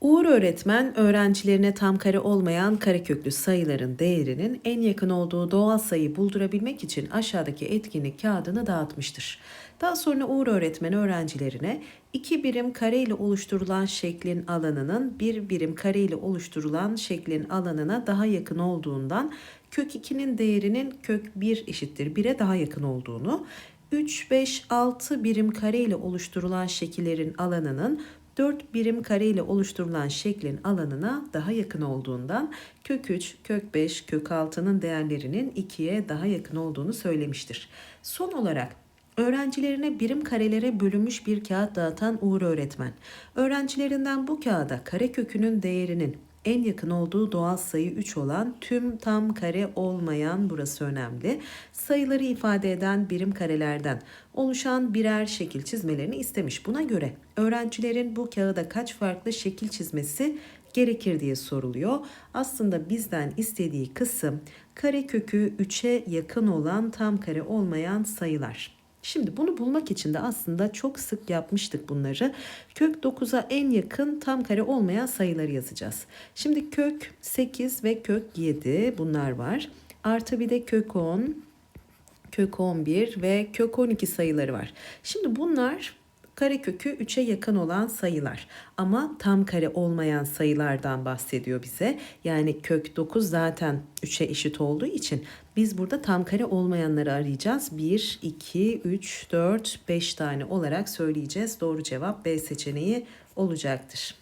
Uğur öğretmen öğrencilerine tam kare olmayan kareköklü sayıların değerinin en yakın olduğu doğal sayıyı buldurabilmek için aşağıdaki etkinlik kağıdını dağıtmıştır. Daha sonra Uğur öğretmen öğrencilerine iki birim kare ile oluşturulan şeklin alanının bir birim kare ile oluşturulan şeklin alanına daha yakın olduğundan kök 2'nin değerinin kök 1 eşittir 1'e daha yakın olduğunu 3, 5, 6 birim kare ile oluşturulan şekillerin alanının 4 birim kare ile oluşturulan şeklin alanına daha yakın olduğundan kök 3, kök 5, kök 6'nın değerlerinin 2'ye daha yakın olduğunu söylemiştir. Son olarak öğrencilerine birim karelere bölünmüş bir kağıt dağıtan Uğur öğretmen, öğrencilerinden bu kağıda kare kökünün değerinin en yakın olduğu doğal sayı 3 olan tüm tam kare olmayan burası önemli. Sayıları ifade eden birim karelerden oluşan birer şekil çizmelerini istemiş. Buna göre öğrencilerin bu kağıda kaç farklı şekil çizmesi gerekir diye soruluyor. Aslında bizden istediği kısım kare kökü 3'e yakın olan tam kare olmayan sayılar. Şimdi bunu bulmak için de aslında çok sık yapmıştık bunları. Kök 9'a en yakın tam kare olmayan sayıları yazacağız. Şimdi kök 8 ve kök 7 bunlar var. Artı bir de kök 10, kök 11 ve kök 12 sayıları var. Şimdi bunlar karekökü 3'e yakın olan sayılar ama tam kare olmayan sayılardan bahsediyor bize. Yani kök 9 zaten 3'e eşit olduğu için biz burada tam kare olmayanları arayacağız. 1, 2, 3, 4, 5 tane olarak söyleyeceğiz. Doğru cevap B seçeneği olacaktır.